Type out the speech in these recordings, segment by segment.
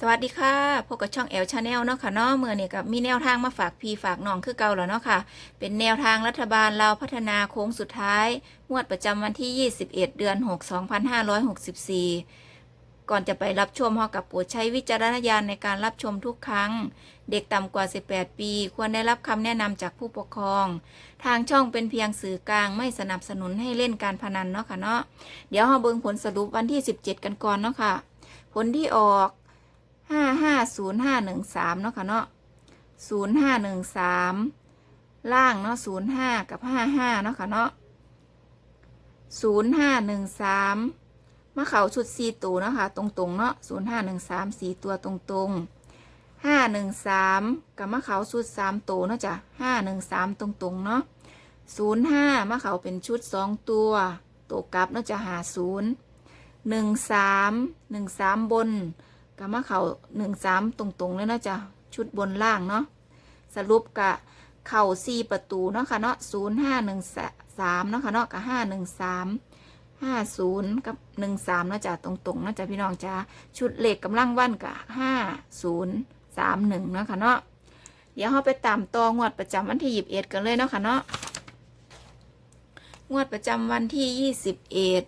สวัสดีค่ะพบกับช่องแอลชาแนลเนาะค่ะเนาะเมื่อเนี่ยกับมีแนวทางมาฝากพี่ฝากน้องคือเก่าแล้วเนาะค่ะ เป็นแนวทางรัฐบาลเราพัฒนาโค้งสุดท้าย งวดประจำวันที่ 21 เดือน 6 2564 ก่อนจะไปรับชมเฮากับปรดใช้วิจารณญาณในการรับชมทุกครั้ง เด็กต่ำกว่า 18 ปี ควรได้รับคำแนะนำจากผู้ปกครอง ทางช่องเป็นเพียงสื่อกลางไม่สนับสนุนให้เล่นการพนันเนาะค่ะเนาะเดี๋ยวเฮาเบิ่งผลสรุปวันที่ 17 กันก่อนเนาะค่ะ ผลที่ออก ห้าห้าศูนย์ห้าหนึ่งสามเนาะค่ะเนาะศูนย์ห้าหนึ่งสามล่างเนาะศูนย์ห้ากับห้าห้าเนาะค่ะเนาะศูนย์ห้าหนึ่งสามมาเข่าชุดสี่ตัวเนาะค่ะตรงๆเนาะศูนย์ห้าหนึ่งสามสี่ตัวตรงๆห้าหนึ่งสามกับมะเขาชุดสามตัวเนาะจ้ะห้าหนึ่งสามตรงๆเนาะศูนย์ห้ามะเขาเป็นชุดสองตัวตัวกลับเนาะจะหาศูนย์หนึ่งสามหนึ่งสามบน กับมาเขาหนึ่งสามตรงๆเลยนะจ้ะชุดบนล่างเนาะสรุปกะเข่าสี่ประตูเนาะค่ะเนาะศูนย์ห้าหนึ่งสามเนาะค่ะเนาะกับห้าหนึ่งสามห้าศูนย์กับหนึ่งสามเนาะจ้ะตรงๆเนาะจ้ะพี่น้องจ้ะชุดเหล็กกำลังวันกับห้าศูนย์สามหนึ่งเนาะค่ะเนาะเดี๋ยวเราไปตามต่องวดประจำวันที่ยี่สิบเอ็ดกันเลยเนาะค่ะเนาะงวดประจำวันที่ยี่สิบเอ็ด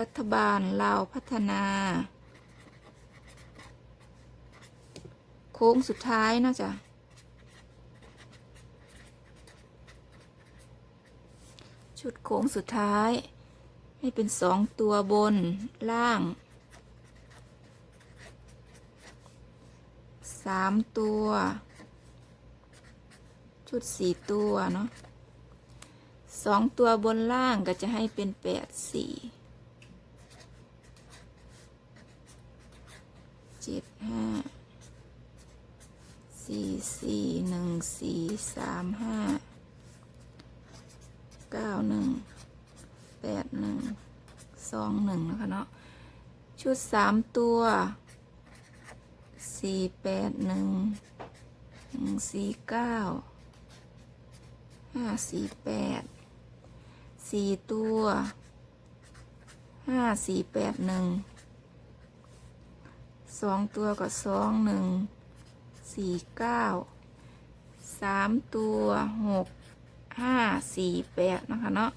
รัฐบาลลาวพัฒนา โค้งสุดท้ายเนาะจ้ะชุดโค้งสุดท้าย ให้เป็นสองตัวบนล่างสามตัว ชุดสี่ตัว เนาะสองตัวบนล่างก็จะให้เป็นแปดสี่ เจ็ดห้า สี่สี่หนึ่งสี่สามห้าเก้าหนึ่งแปดหนึ่งสองหนึ่งนะคะเนาะชุดสามตัวสี่แปดหนึ่งหนึ่งสี่เก้าห้าสี่แปดสี่ตัวห้าสี่แปดหนึ่งสองตัวก็สองหนึ่ง สี่เก้าสามตัวหกห้าสี่แปดนะคะเนาะ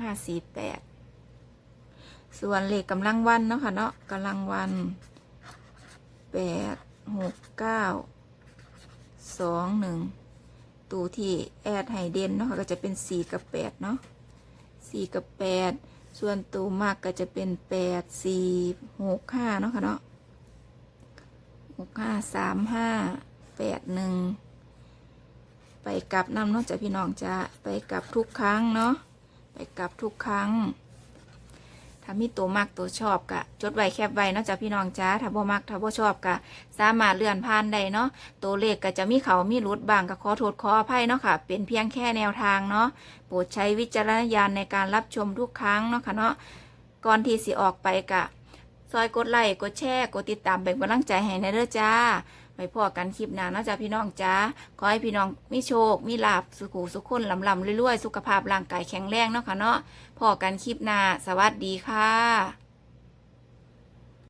ห้าสี่แปดส่วนเลขกำลังวันเนาะค่ะเนาะกำลังวันแปดหกเก้าสองหนึ่งตัวที่แอดไฮเดนเนาะค่ะก็จะเป็นสี่กับแปดเนาะสี่กับแปดส่วนตัวมากก็จะเป็นแปดสี่หกห้าเนาะค่ะเนาะ กห้าสามห้าแปดหนึ่งไปกลับนำเนาะจ้ะพี่น้องจะไปกลับทุกครั้งเนาะไปกลับทุกครั้ง ถ้ามีตัวมักตัวชอบกะจดไว้แคบไว้เนาะจ้ะพี่น้องจ้าถ้าบ่มักถ้าบ่ชอบกะสามารถเลื่อนผ่านได้เนาะตัวเลขก็จะมีเขามีรุดบางก็ขอโทษขออภัยเนาะค่ะ เป็นเพียงแค่แนวทางเนาะโปรดใช้วิจารณญาณในการรับชมทุกครั้งเนาะค่ะเนาะก่อนที่สิออกไปกะ ซอยกดไลค์กดแชร์กดติดตามเป็นกำลังใจให้ในเด้อจ้าไปพอกันคลิปหน้านาะจ๊ะพี่น้องจ้าขอให้พี่น้องมีโชค มีลาบสุขุสุขคนลำลำรวยๆ สุขภาพร่างกายแข็งแรงเนาะค่ะเนาะพอกันคลิปหน้าสวัสดีค่ะ